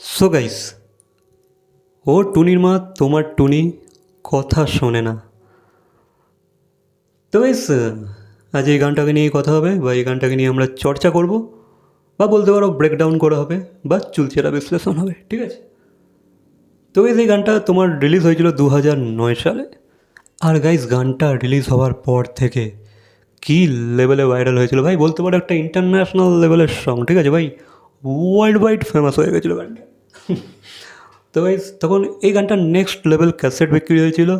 So guys ও টুনির মা তোমার টুনি কথা শোনে না। তো গাইস আজ এই গানটাকে নিয়ে কথা হবে বা এই গানটাকে নিয়ে আমরা চর্চা করব বা বলতে পারো ব্রেকডাউন করা হবে বা চুলচেরা বিশ্লেষণ হবে, ঠিক আছে? তো গাইস এই গানটা তোমার রিলিজ হয়েছিল দু হাজার নয় সালে। আর গাইস গানটা রিলিজ হওয়ার পর থেকে কী লেভেলে ভাইরাল হয়েছিল ভাই? বলতে পারো একটা ইন্টারন্যাশনাল লেভেলের সং ঠিক আছে ভাই? ওয়ার্ল্ড ওয়াইড ফেমাস হয়ে গেছিল গানটা। তো গাইস তখন এই গানটা নেক্সট লেভেল ক্যাসেট বিক্রি হয়েছিল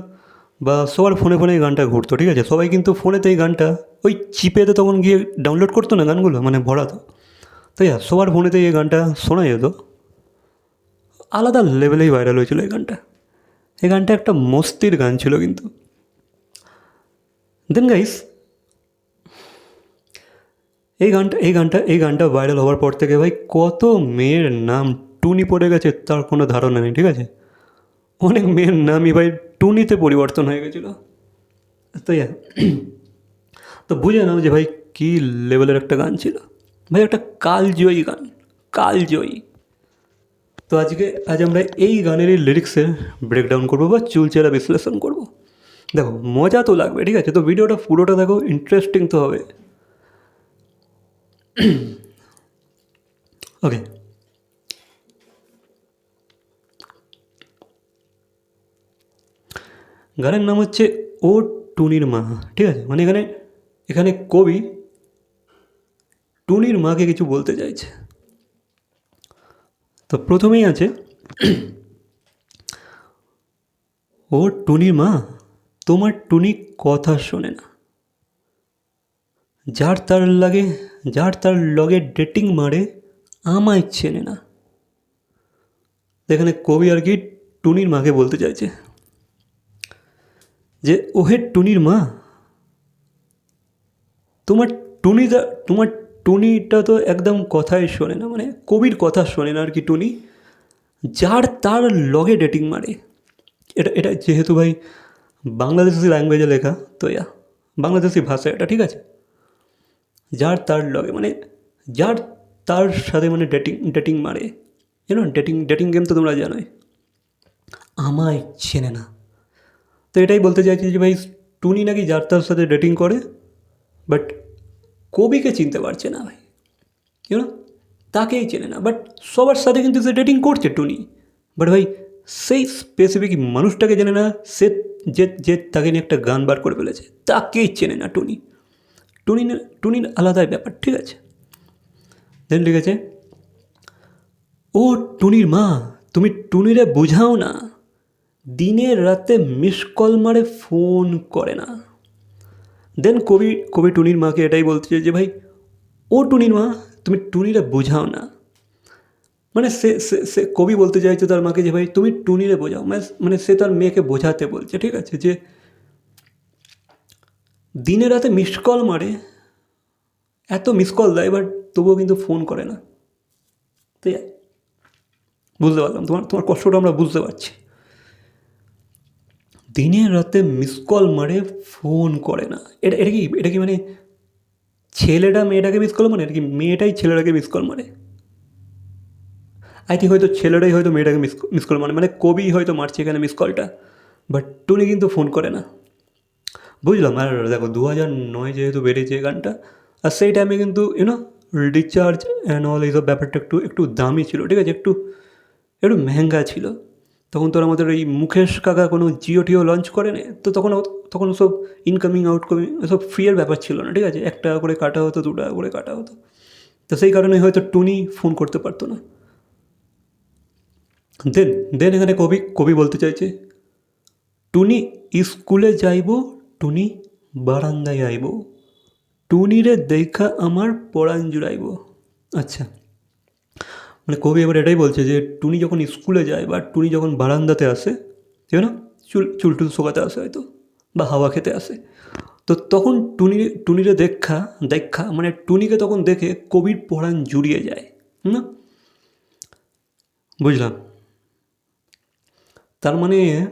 বা সবার ফোনে ফোনে এই গানটা ঘুরতো, ঠিক আছে? সবাই কিন্তু ফোনেতে এই গানটা ওই চিপেতে তখন গিয়ে ডাউনলোড করতো না গানগুলো মানে ভরাতো। তো সবার ফোনেতে এই গানটা শোনা যেত। আলাদা লেভেলেই ভাইরাল হয়েছিল এই গানটা। এই গানটা একটা মস্তির গান ছিল কিন্তু। দেন গাইস এই গানটা এই গানটা এই গানটা ভাইরাল হওয়ার পর থেকে ভাই কত মেয়ের নাম টুনি পড়ে গেছে, তার কোনো ধারণা নেই, ঠিক আছে? অনেক মেয়ের নামই ভাই টুনিতে পরিবর্তন হয়ে গেছিল। তো ইয়া, তো বুঝে নাও যে ভাই কী লেভেলের একটা গান ছিল। ভাই, একটা কালজয়ী গান, কালজয়ী। তো আজকে, আজ আমরা এই গানেরই লিরিক্সের ব্রেকডাউন করব বা চুলচেরা বিশ্লেষণ করব। দেখো, মজা তো লাগবে, ঠিক আছে? তো ভিডিওটা পুরোটা দেখো ইন্টারেস্টিং তো হবে। ওকে গানের নাম হচ্ছে ও টুনির মা, ঠিক আছে? মানে এখানে এখানে কবি টুনির মাকে কিছু বলতে চাইছে। তো প্রথমেই আছে, ও টুনির মা, তোমার টুনি কথা শোনে না। যার তার লাগে, যার তার লগে ডেটিং মারে, আমায় চেনে না। এখানে কবি আর কি টুনির মাকে বলতে চাইছে। যে, ওহে টুনির মা, তোমার টুনিটা তোমার টুনিটা তো একদম কথাই শোনে না মানে কবির কথা শোনে না আর কি টুনি, যার তার লগে ডেটিং মারে। এটা এটা যেহেতু ভাই বাংলাদেশি ল্যাঙ্গুয়েজে লেখা, তো ইয়া, বাংলাদেশি ভাষা এটা, ঠিক আছে? যার তার লগে মানে যার তার সাথে মানে ডেটিং ডেটিং মারে। জানো ডেটিং ডেটিং গেম তো তোমরা জানোই। আমায় চেনে না। তো এটাই বলতে চাইছি যে ভাই, টুনি নাকি যার তার সাথে ডেটিং করে বাট কবিকে চিনতে পারছে না ভাই। ইউনো তাকেই চেনে না বাট সবার সাথে কিন্তু সে ডেটিং করছে টুনি। বাট ভাই, সেই স্পেসিফিক মানুষটাকে জানে না, সে যে যে তাকে নিয়ে একটা গান বার করে ফেলেছে, তাকেই চেনে না টুনি। টুনি টুনির আলাদাই ব্যাপার, ঠিক আছে? দেন লিখেছে, ও টুনির মা, তুমি টুনিরে বোঝাও না। দিনে রাতে মিস কল মারে ফোন করে না। দেন কবি কবি টুনির মাকে এটাই বলতে চাই যে, ভাই, ও টুনির মা, তুমি টুনিরে বোঝাও না। মানে সে সে কবি বলতে চাইছে তার মাকে যে, ভাই, তুমি টুনিরে বোঝাও। মানে মানে সে তার মেয়েকে বোঝাতে বলছে, ঠিক আছে? যে দিনে রাতে মিস কল মারে, এত মিস কল দেয় বাট তবুও কিন্তু ফোন করে না। তো এই বুঝতে পারলাম। তোমার তোমার কষ্টটা আমরা বুঝতে পারছি। দিনে রাতে মিস কল মারে ফোন করে না। এটা এটা কি এটা কি মানে ছেলেটা মেয়েটাকে মিস কল মানে এটা কি মেয়েটাই ছেলেটাকে মিস কল মারে? আই থিঙ্ক হয়তো ছেলেটাই হয়তো মেয়েটাকে মিস মিস কল মানে মানে কবি হয়তো মারছে এখানে মিস কলটা বাট টুনি কিন্তু ফোন করে না। বুঝলাম, আর দেখো দু হাজার নয় যেহেতু বেরিয়েছে এই গানটা, আর সেই টাইমে কিন্তু ইউনো রিচার্জ অ্যান্ড অল এইসব ব্যাপারটা একটু একটু দামি ছিল, ঠিক আছে? একটু একটু মেহেঙ্গা ছিল। তখন তোর আমাদের ওই মুকেশ কাকা কোনো জিও টিও লঞ্চ করে নে? তো তখন তখন সব ইনকামিং আউটকামিং সব ফ্রিয়ের ব্যাপার ছিল না, ঠিক আছে? এক টাকা করে কাটা হতো, দু টাকা করে কাটা হতো। তো সেই কারণে হয়তো টুনি ফোন করতে পারতো না। দেন দেন এখানে কবি কবি বলতে চাইছে, টুনি স্কুলে যাইব, টুনি বারান্দায় আইব। টুনিরে দেখা আমার পড়ান জুড়াইব। আচ্ছা। মানে কবি এবার এটাই বলছে যে টুনি যখন স্কুলে যায় বা টুনি যখন বারান্দাতে আসে ঠিক না চুল চুল টুল শোকাতে আসে হয়তো বা হাওয়া খেতে আসে। তো তখন টুনি, টুনিরে দেখা দেখা মানে টুনিকে তখন দেখে কবির পড়ান জুড়িয়ে যায় না? বুঝলাম। তার মানে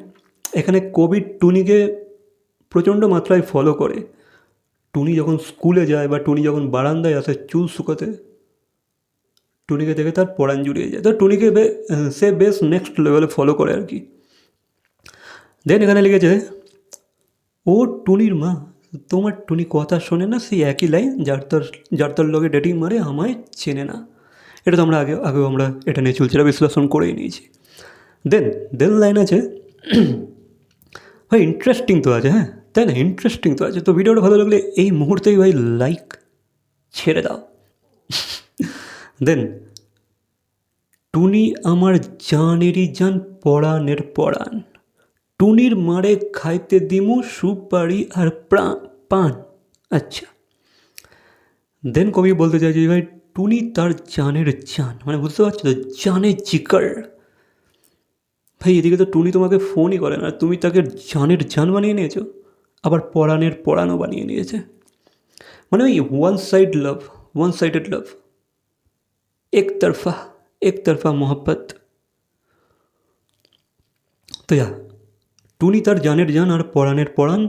এখানে কবি টুনিকে প্রচণ্ড মাত্রায় ফলো করে। টুনি যখন স্কুলে যায় বা টুনি যখন বারান্দায় আসে, চুল শুকোতে টুনিকে দেখে তার পরাণ জুড়িয়ে যায়। তো টুনিকে সে বেশ নেক্সট লেভেলে ফলো করে আর কি। দেন এখানে লিখেছে, ও টুনির মা, তোমার টুনি কথা শোনে না? সেই একই লাইন যার তার যার তার লগে ডেটিং মারে, আমায় চেনে না। এটা তো আমরা আগে আগেও আমরা এটা নিয়ে এটা বিশ্লেষণ করেই নিয়েছি। দেন দেন লাইন আছে, ভাই ইন্টারেস্টিং তো আছে হ্যাঁ? তাই না? ইন্টারেস্টিং তো আছে। তো ভিডিওটা ভালো লাগলে এই মুহূর্তেই ভাই লাইক ছেড়ে দাও। দেন, টুনি আমার জানেরই জান পড়ানের পড়ান টুনির মারে খাইতে দিমু সুপারি আর পান। আচ্ছা। দেন কবি বলতে চাইছি ভাই, টুনি তার জানের জান। মানে বুঝতে পারছ তো জানে জিকার। ভাই, এদিকে তো টুনি তোমাকে ফোনই করে না তুমি তাকে জানের জান বানিয়ে নিয়েছো, আবার পরাণের পরাণও বানিয়ে নিয়েছে। মানে ওই one side love one sided love এক তরফা এক তরফা মোহব্বত তো যা টুনি তার জানের জান আর পরাণের পরাণ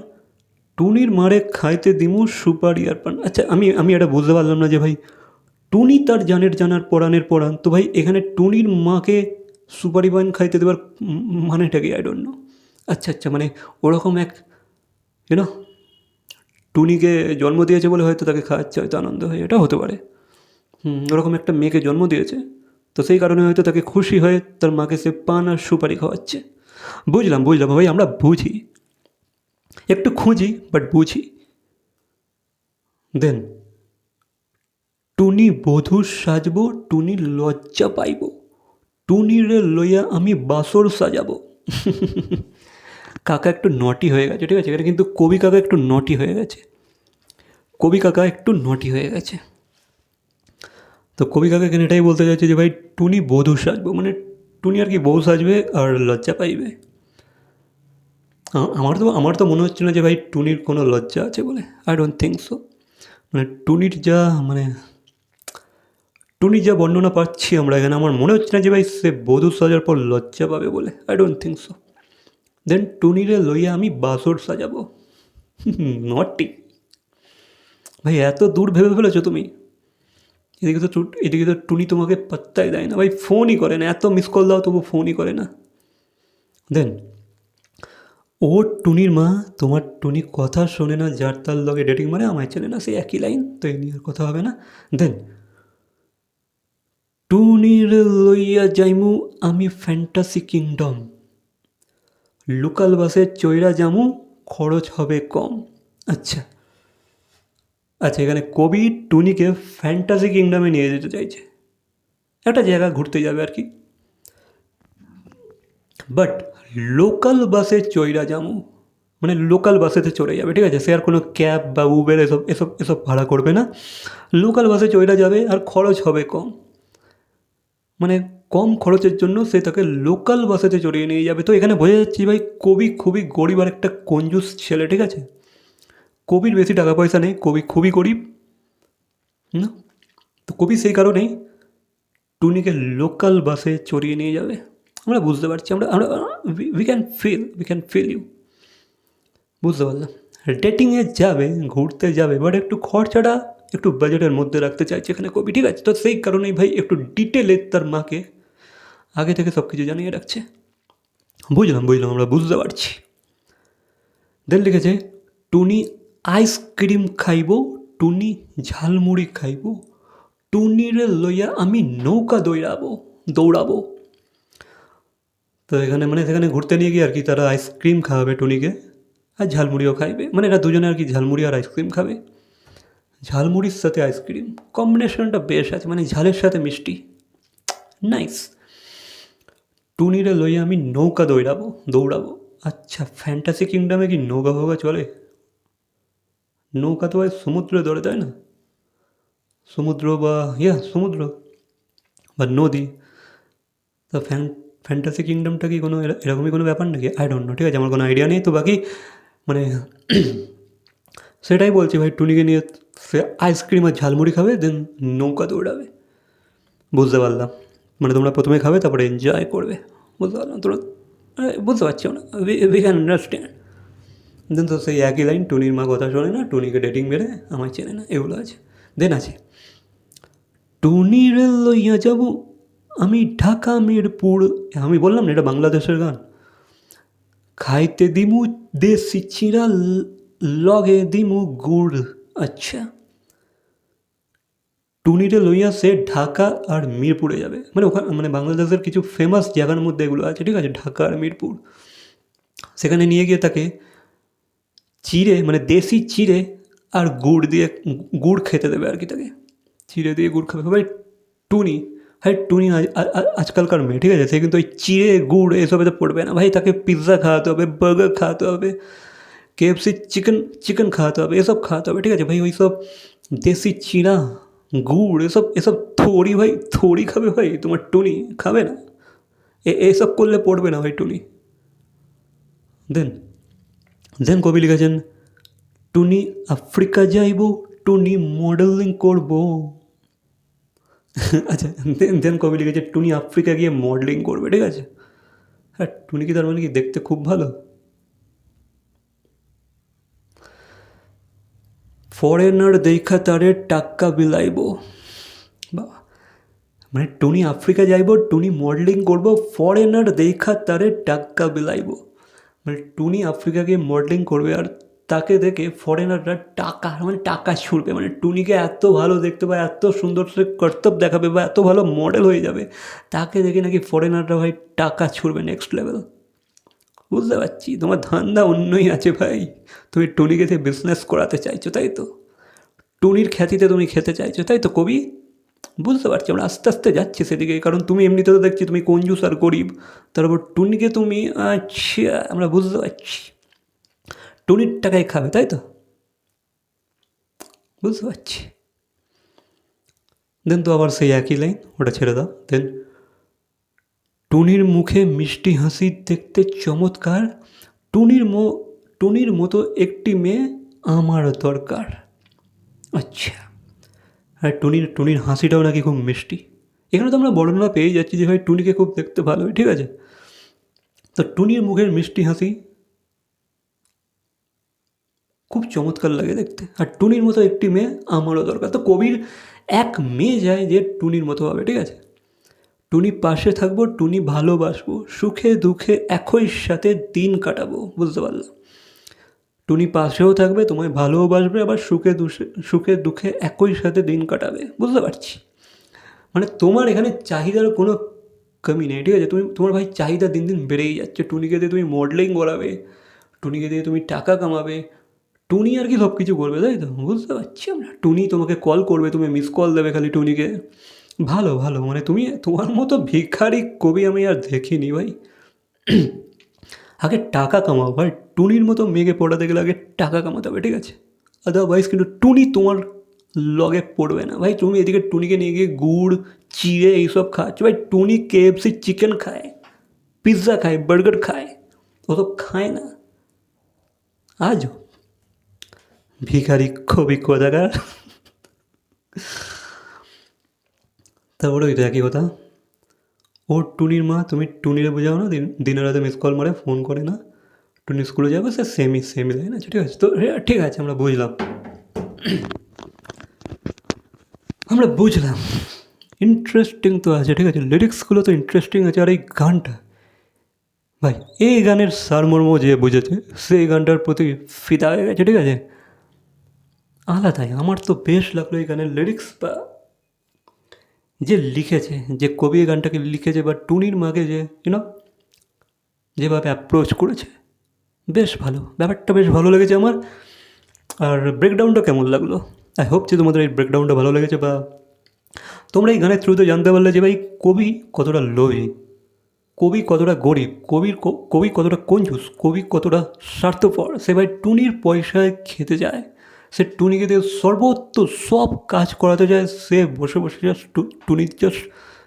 টুনির মারে খাইতে দিমু সুপারি আর পান আচ্ছা আমি আমি এটা বুঝতে পারলাম না যে ভাই টুনি তার জানের জান আর পরাণের পরাণ তো ভাই এখানে টুনির মাকে সুপারি পান খাইতে দেওয়ার মানেটা কি আই ডোন্ট নো আচ্ছা আচ্ছা মানে ওরকম এক ইউনো টুনিকে জন্ম দিয়েছে বলে হয়তো তাকে খাওয়াচ্ছে হয়তো আনন্দ হয় এটা হতে পারে ওরকম একটা মেয়েকে জন্ম দিয়েছে, তো সেই কারণে হয়তো তাকে খুশি হয়ে তার মাকে সে পান আর সুপারি খাওয়াচ্ছে। বুঝলাম বুঝলাম, ভাই, আমরা বুঝি। একটু খুঁজি বাট বুঝি। দেন টুনি বধূ সাজবো, টুনি লজ্জা পাইব। টুনিরে লইয়া আমি বাসর সাজাবো। কাকা একটু নটি হয়ে গেছে, ঠিক আছে? এটা কিন্তু কবি কাকা একটু নটি হয়ে গেছে। কবি কাকা একটু নটি হয়ে গেছে। তো কবি কাকা এখানে এটাই বলতে চাইছে যে ভাই, টুনি বধূ সাজবো মানে টুনি আর কি বউ সাজবে আর লজ্জা পাইবে। আমার তো আমার তো মনে হচ্ছে না যে ভাই টুনির কোনো লজ্জা আছে বলে। আই ডোন্ট থিঙ্ক সো মানে টুনির যা মানে টুনির যা বর্ণনা পাচ্ছি আমরা এখানে, আমার মনে হচ্ছে না যে ভাই সে বধূ সাজার পর লজ্জা পাবে বলে। I don't think so then টুনিরে লইয়া আমি বাসর সাজাবো। নটি ভাই, এত দূর ভেবে ফেলেছো তুমি। এদিকে তো এদিকে তো টুনি তোমাকে পাত্তাই দেয় না। ভাই ফোনই করে না। এত মিস কল দাও, তবু ফোনই করে না। দেন ও টুনির মা, তোমার টুনি কথা শোনে না, যার তার লগে ডেটিং মারে আমায় চেনে না, সেই একই লাইন তো এই নিয়ে কথা হবে না। দেন টুনির লইয়া যাইমু আমি ফ্যান্টাসি কিংডম লোকাল বাসে চৈরা যামু, খরচ হবে কম। আচ্ছা। আচ্ছা এখানে কবি টুনিকে ফ্যান্টাসি কিংডমে নিয়ে যেতে চাইছে। একটা জায়গা ঘুরতে যাবে আর কি। বাট লোকাল বাসে চৈরা যামু মানে লোকাল বাসেতে চড়ে যাবে, ঠিক আছে? সে আর কোনো ক্যাব বা উবের এসব এসব এসব ভাড়া করবে না। লোকাল বাসে চৈরা যাবে আর খরচ হবে কম। মানে কম খরচের জন্য সে তাকে লোকাল বাসেতে চড়িয়ে নিয়ে যাবে। তো এখানে বোঝা যাচ্ছে ভাই, কবি খুবই গরিব আর একটা কঞ্জুস ছেলে, ঠিক আছে? কবির বেশি টাকা পয়সা নেই কবি খুবই গরিব না তো কবি সেই কারণেই টুনিকে লোকাল বাসে চড়িয়ে নিয়ে যাবে আমরা বুঝতে পারছি আমরা আমরা we can feel we can feel you বুঝতে পারলাম ডেটিংয়ে যাবে ঘুরতে যাবে বাট একটু খরচাটা একটু বাজেটের মধ্যে রাখতে চাইছে এখানে কবি ঠিক আছে তো সেই কারণেই ভাই একটু ডিটেলে তার মাকে আগে থেকে সব কিছু জানিয়ে রাখছে বুঝলাম বুঝলাম আমরা বুঝতে পারছি দেন লিখেছে টুনি আইসক্রিম খাইব, টুনি ঝালমুড়ি খাইব, টুনিরে লইয়া আমি নৌকা দৌড়াবো দৌড়াবো। তো এখানে মানে সেখানে ঘুরতে নিয়ে গিয়ে আর কি তারা আইসক্রিম খাওয়াবে টুনিকে আর ঝালমুড়িও খাইবে। মানে এরা দুজনে আর কি ঝালমুড়ি আর আইসক্রিম খাবে। ঝালমুড়ির সাথে আইসক্রিম কম্বিনেশনটা বেশ আছে মানে ঝালের সাথে মিষ্টি। নাইস টুনিরে লইয়া আমি নৌকা দৌড়াবো দৌড়াবো। আচ্ছা ফ্যান্টাসি কিংডমে কি নৌকা ফৌকা চলে? নৌকা তো ভাই সমুদ্রে দৌড়ে তাই না? সমুদ্র বা, ইয়া, সমুদ্র বা নদী। তো ফ্যান, ফ্যান্টাসি কিংডমটা কি কোনো এরকমই কোনো ব্যাপার নাকি? আই ডোন্ট নো ঠিক আছে, আমার কোনো আইডিয়া নেই। তো বাকি মানে সেটাই বলছি ভাই, টুনিকে নিয়ে সে আইসক্রিম আর ঝালমুড়ি খাবে দেন নৌকা দৌড়াবে। বুঝতে পারলাম। মানে তোমরা প্রথমে খাবে, তারপরে এনজয় করবে। বুঝতে পারলাম, তোমরা বুঝতে পারছ না। উই ক্যান আন্ডারস্ট্যান্ড দেন তো সেই একই লাইন টুনির মা কথা শোনে না, টুনিকে ডেটিং মেরে আমায় চেনে না, এগুলো আছে। দেন আছে, টুনির লইয়া যাব আমি ঢাকা মিরপুর, আমি বললাম না এটা বাংলাদেশের গান। খাইতে দিমু দেশি চিরা লগে দিমু গুড়। আচ্ছা টুনিরে লইয়া সে ঢাকা আর মিরপুরে যাবে। মানে ওখানে মানে বাংলাদেশের কিছু ফেমাস জায়গার মধ্যে এগুলো আছে, ঠিক আছে, ঢাকা আর মিরপুর। সেখানে নিয়ে গিয়ে তাকে চিড়ে মানে দেশি চিড়ে আর গুড় দিয়ে গুড় খেতে দেবে আর কি তাকে চিড়ে দিয়ে গুড় খাবে ভাই টুনি ভাই টুনি আজ- আ- আ- আজকালকার মেয়ে ঠিক আছে সে কিন্তু ওই চিড়ে গুড় এসবে পড়বে না ভাই তাকে পিৎজা খাওয়াতে হবে বার্গার খাওয়াতে হবে কেএফসি চিকেন চিকেন খাওয়াতে হবে এসব খাওয়াতে হবে ঠিক আছে ভাই ওই সব দেশি চিড়া গুড় এসব এসব থড়ি ভাই থড়ি খাবে ভাই তোমার টুনি খাবে না এ- এসব করলে পড়বে না ভাই টুনি দেন দেন কবি লিখেছেন, টুনি আফ্রিকা যাইব, টুনি মডেলিং করব। আচ্ছা দেন কবি লিখেছে, টুনি আফ্রিকা গিয়ে মডেলিং করবে। ঠিক আছে? হ্যাঁ টুনি কি তার মানে কি? দেখতে খুব ভালো। ফরেনার দেখা তারে টাক্কা বিলাইব। বাবা মানে টুনি আফ্রিকা যাইব, টুনি মডেলিং করব ফরেনার দেখা তারে টাক্কা বিলাইব। মানে টুনি আফ্রিকাকে মডেলিং করবে আর তাকে দেখে ফরেনাররা টাকা মানে টাকা ছুড়বে। মানে টুনিকে এত ভালো দেখতে বা এত সুন্দর সে কর্তব্য দেখাবে বা এত ভালো মডেল হয়ে যাবে, তাকে দেখে নাকি ফরেনাররা ভাই টাকা ছুড়বে নেক্সট লেভেল বুঝতে পারছি, তোমার ধান্দা অন্যই আছে ভাই। তুমি টুনিকে দিয়ে বিজনেস করাতে চাইছো, তাই তো? টুনির খ্যাতিতে তুমি খেতে চাইছো, তাই তো কবি? বুঝতে পারছি আমরা আস্তে আস্তে যাচ্ছি সেদিকে, কারণ তুমি এমনিতে তো দেখছি তুমি কঞ্জুস আর গরিব। তারপর টুনিকে তুমি আচ্ছা আমরা বুঝতে পারছি। টুনির টাকায় খাবে, তাই তো? বুঝতে পারছি। দেন তো আবার সেই একই লাইন, ওটা ছেড়ে দাও। দেন, টুনির মুখে মিষ্টি হাসি দেখতে চমৎকার। টুনির মো, টুনির মতো একটি মেয়ে আমার দরকার। আচ্ছা। আর টুনির টুনির হাসিটাও নাকি খুব মিষ্টি। এখানে তো আমরা বর্ণনা পেয়ে যাচ্ছি যে ভাই টুনিকে খুব দেখতে ভালো ঠিক আছে? তো টুনির মুখের মিষ্টি হাসি খুব চমৎকার লাগে দেখতে। আর টুনির মতো একটি মেয়ে আমারও দরকার। তো কবির এক মেয়ে যায় যে টুনির মতো হবে, ঠিক আছে? টুনি পাশে থাকব, টুনি ভালোবাসবো, সুখে দুঃখে একই সাথে দিন কাটাবো, বুঝতে পারলাম? টুনি পাশেও থাকবে, তোমায় ভালোবাসবে, আবার সুখে দুষে, সুখে দুঃখে একই সাথে দিন কাটাবে। বুঝতে পারছি? মানে তোমার এখানে চাহিদার কোনো কমি নেই, ঠিক আছে? তুমি, তোমার ভাই চাহিদা দিন দিন বেড়েই যাচ্ছে। টুনিকে দিয়ে তুমি মডেলিং করাবে, টুনিকে দিয়ে তুমি টাকা কামাবে। টুনি আর কি সব কিছু করবে, তাই তো? বুঝতে পারছি আমরা। টুনি তোমাকে কল করবে, তুমি মিস কল দেবে খালি টুনিকে। ভালো ভালো। মানে তুমি তোমার মতো ভিখারি কবি আমি আর দেখিনি ভাই। আগে টাকা কামাও। ভাই, টুনির মতো মেঘে পড়াতে গেলে আগে টাকা কামাতে হবে, ঠিক আছে? আদারওয়াইজ কিন্তু টুনি তোমার লগে পড়বে না। ভাই, তুমি এদিকে টুনিকে নিয়ে গিয়ে গুড়, চিড়ে এইসব খাচ্ছ। ভাই, টুনি কেএফসি চিকেন খায় পিৎজা খায় বার্গার খায় ও তো খায় না। আজও ভিখারি খুবই কোদাগার তারপরে ওইটা একই কথা। ওর টুনির মা, তুমি টুনিরে বোঝাও না, দিন দিনের রাতে মিস কল মারে ফোন করে না। টুনি স্কুলে যাবে, সে সেমই সেমই লাইন না ঠিক আছে তো ঠিক আছে, আমরা বুঝলাম। আমরা বুঝলাম। ইন্টারেস্টিং তো আছে, ঠিক আছে। লিরিক্সগুলো তো ইন্টারেস্টিং আছে, আর এই গানটা। ভাই, এই গানের সারমর্ম যে বুঝেছে, সেই গানটার প্রতি ফিদা হয়ে গেছে, ঠিক আছে? আলাদাই। আমার তো বেশ লাগল এই গানের লিরিক্স বা যে লিখেছে, যে কবি গানটাকে লিখেছে বা টুনির মাকে যে ইউনো যেভাবে অ্যাপ্রোচ করেছে, বেশ ভালো। ব্যাপারটা বেশ ভালো লেগেছে আমার। আর ব্রেকডাউনটা কেমন লাগল? আই হোপ যে তোমাদের এই ব্রেকডাউনটা ভালো লেগেছে বা তোমরা এই গানের থ্রুতে জানতে পারলে যে ভাই, কবি কতটা লোভী, কবি কতটা গরিব, কবির কবি কতটা কঞ্জুস কবি কতটা স্বার্থপর। সে ভাই টুনির পয়সায় খেতে যায় সে টুনিকে দিয়ে সর্বত্র সব কাজ করাতে যায়, সে বসে বসে জাস্ট টুনির জাস্ট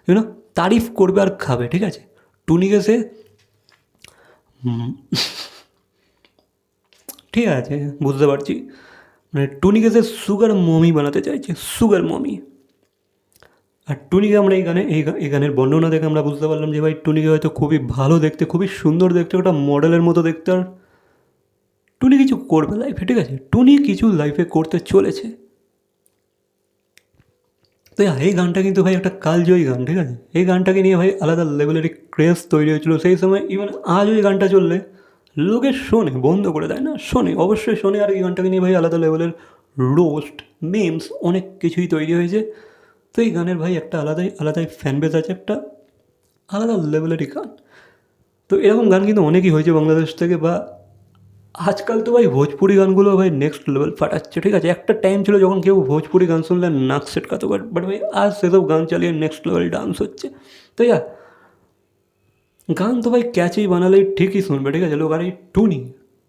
ইউনো তারিফ করবে আর খাবে, ঠিক আছে? টুনিকে সে ঠিক আছে, বুঝতে পারছি। মানে টুনিকে সে সুগার মমি বানাতে চাইছে সুগার মমি আর টুনিকে আমরা এই গানে, এই এই গানের বর্ণনা দেখে আমরা বুঝতে পারলাম যে ভাই, টুনিকে হয়তো খুবই ভালো দেখতে, খুবই সুন্দর দেখতে, ওটা মডেলের মতো দেখতে, আর টুনি কিছু করবে লাইফে ঠিক আছে? টুনি কিছু লাইফে করতে চলেছে। তো এই গানটা কিন্তু ভাই একটা কালজয়ী গান, ঠিক আছে? এই গানটাকে নিয়ে ভাই আলাদা লেভেলের ক্রেজ তৈরি হয়েছিল। সেই সময় ইভেন আজও এই গানটা চললে, লোকে শোনে, বন্ধ করে দেয়, না? শোনে, অবশ্যই শোনে। আর এই গানটাকে নিয়ে ভাই আলাদা লেভেলের রোস্ট মেমস অনেক কিছুই তৈরি হয়েছে। তো এই গানের ভাই একটা আলাদাই আলাদাই ফ্যান বেস আছে, একটা আলাদা লেভেলেরই গান। তো এরকম গান কিন্তু অনেকই হয়েছে বাংলাদেশ থেকে বা আজকাল তো ভাই ভোজপুরি গানগুলো ভাই নেক্সট লেভেল ফাটাচ্ছে, ঠিক আছে? একটা টাইম ছিল যখন কেউ ভোজপুরি গান শুনলে নাক সেটকাতো বাট বাট ভাই আজ সেসব গান চালিয়ে নেক্সট লেভেল ডান্স হচ্ছে। তো ইয়া গান তো ভাই ক্যাচেই বানালেই ঠিকই শুনবে, ঠিক আছে? লোক আর এই টুনি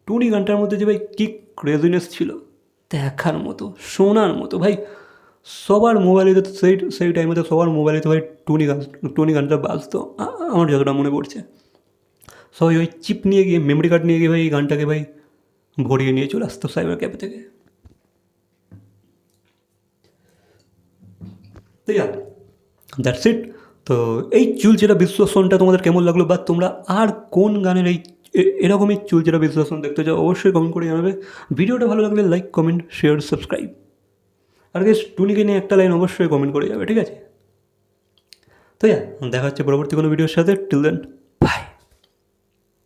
টুনি গানটার মধ্যে যে ভাই কী ক্রেজিনেস ছিল, দেখার মতো, শোনার মতো, ভাই সবার মোবাইলে তো সেই সেই টাইমে তো সবার মোবাইলে তো ভাই টুনি গান, টুনি গানটা বাজতো আমার যতটা মনে পড়ছে। সবাই ওই চিপ নিয়ে গিয়ে মেমরি কার্ড নিয়ে গিয়ে ভাই এই গানটাকে ভাই ভরিয়ে নিয়ে চলে আসতো সাইবার ক্যাফে থেকে দ্যাটস ইট তো এই চুলচেরা বিশ্লেষণটা তোমাদের কেমন লাগল বা তোমরা আর কোন গানের এই এরকমই চুলচেরা বিশ্লেষণ দেখতে চাও অবশ্যই কমেন্ট করে জানাবে ভিডিওটা ভালো লাগলে লাইক কমেন্ট শেয়ার সাবস্ক্রাইব আর গেস টুনিকে নিয়ে একটা লাইন অবশ্যই কমেন্ট করে যাবে ঠিক আছে তো দেখা হচ্ছে পরবর্তী কোনো ভিডিওর সাথে টিল দেন